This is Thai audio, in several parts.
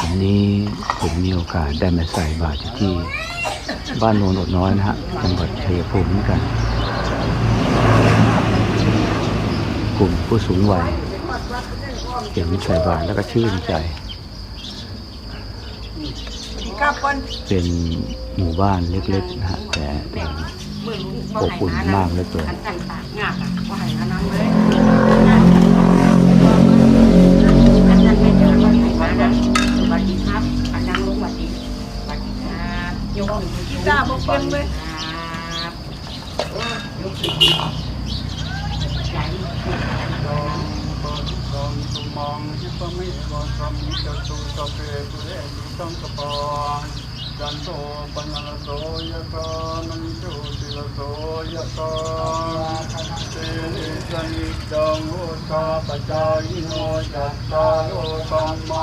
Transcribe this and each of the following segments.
วันนี้ผมมีโอกาสได้มาใส่บาตรที่บ้านโนนอดน้อยนะฮะจังหวัดชัยภูมิเหมือนกัน กลุ่มผู้สูงวัยเห็นใส่บาตรแล้วก็ชื่นใจ เป็นหมู่บ้านเล็กๆนะฮะแต่อบอุ่นมากเลือเกิน บอเพื่ไอนเบ้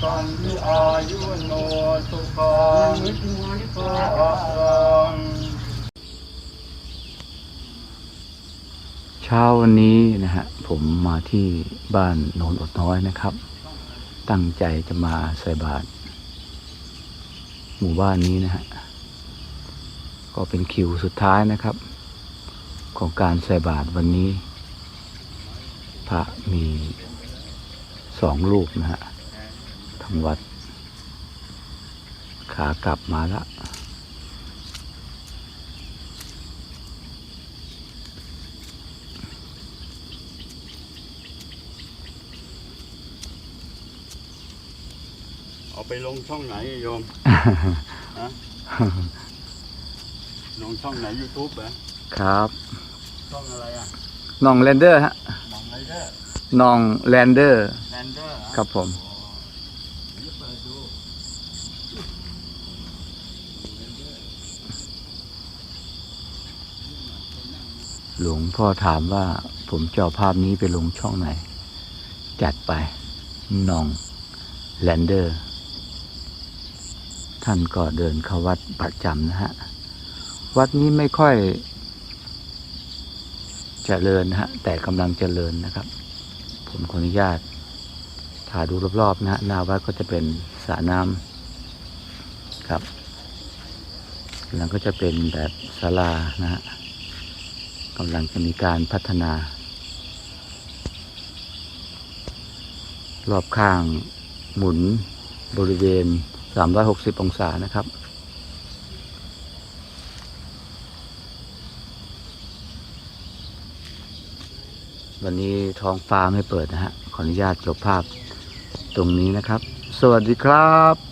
สันติอายุโนสุขัง เช้าวันนี้นะฮะผมมาที่บ้านโนนอดน้อยนะครับ ตั้งใจจะมาใส่บาตรหมู่บ้านนี้นะฮะก็เป็นคิวสุดท้ายนะครับ ของการใส่บาตรวันนี้ พระมีสองรูปนะฮะทางวัดขากลับมาแล้ว เอาไปลงช่องไหนโยมฮะลงช่องไหน YouTube เหรอครับช่องอะไรอะน้องแลนเดอร์ฮะมองไรเดอร์น้องแลนเดอร์ แลนเดอร์ครับผมหลวงพ่อถามว่าผมจะเอาภาพนี้ไปลงช่องไหน จัดไปน้องแลนเดอร์ ท่านก็เดินเข้าวัดประจำนะฮะ วัดนี้ไม่ค่อยเจริญนะฮะ แต่กำลังเจริญนะครับ ผมขออนุญาตถ่ายดูรอบๆนะฮะหน้าวัดก็จะเป็นสระน้ำครับแล้วก็จะเป็นแบบศาลานะฮะกำลังจะมีการพัฒนา รอบข้างหมุนบริเวณ สามร้องศานะครับ วันนี้ท้องฟ้าไม่เปิดนะฮะ ขออนุญาตจบภาพตรงนี้นะครับ สวัสดีครับ